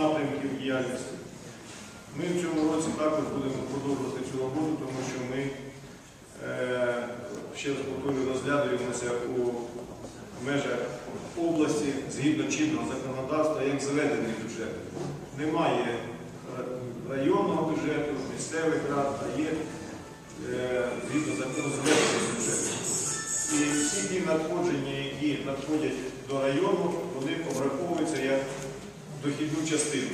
напрямків діяльності. Ми в цьому році також будемо продовжувати цю роботу, тому що ми е, ще раз повторюю, розглядуємося у межах області згідно чинного законодавства як заведений бюджет. Немає районного бюджету, місцевих рад, а є е, згідно закону заведений бюджет. І всі ті надходження, які надходять до району, вони обраховуються як дохідну частину.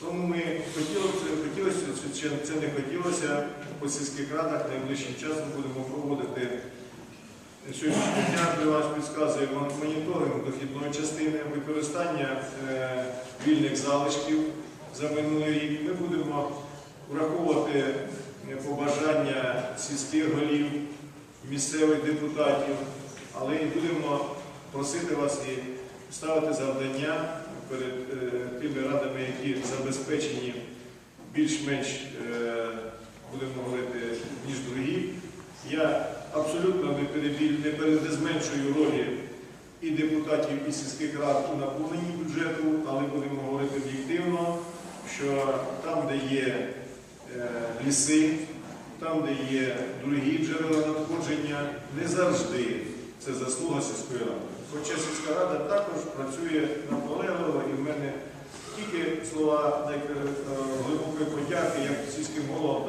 Тому ми хотілося, чи- це не хотілося, по сільських радах найближчим часом будемо проводити сьогоднішнього дня для вас підказує моніторинг дохідної частини, використання е, вільних залишків за минулий рік. Ми будемо враховувати е, побажання сільських голів, місцевих депутатів, але і будемо просити вас і ставити завдання перед е, тими радами, які забезпечені більш-менш, е, будемо говорити, ніж другі. Я абсолютно не перебіль, не пере- не зменшую ролі і депутатів, і сільських рад у наповненні бюджету, але будемо говорити об'єктивно, що там, де є е, ліси, там, де є другі джерела надходження, не завжди це заслуга сільської ради. Хоча сільська рада також працює мене тільки так, е, глибокої подяки як сільським головам,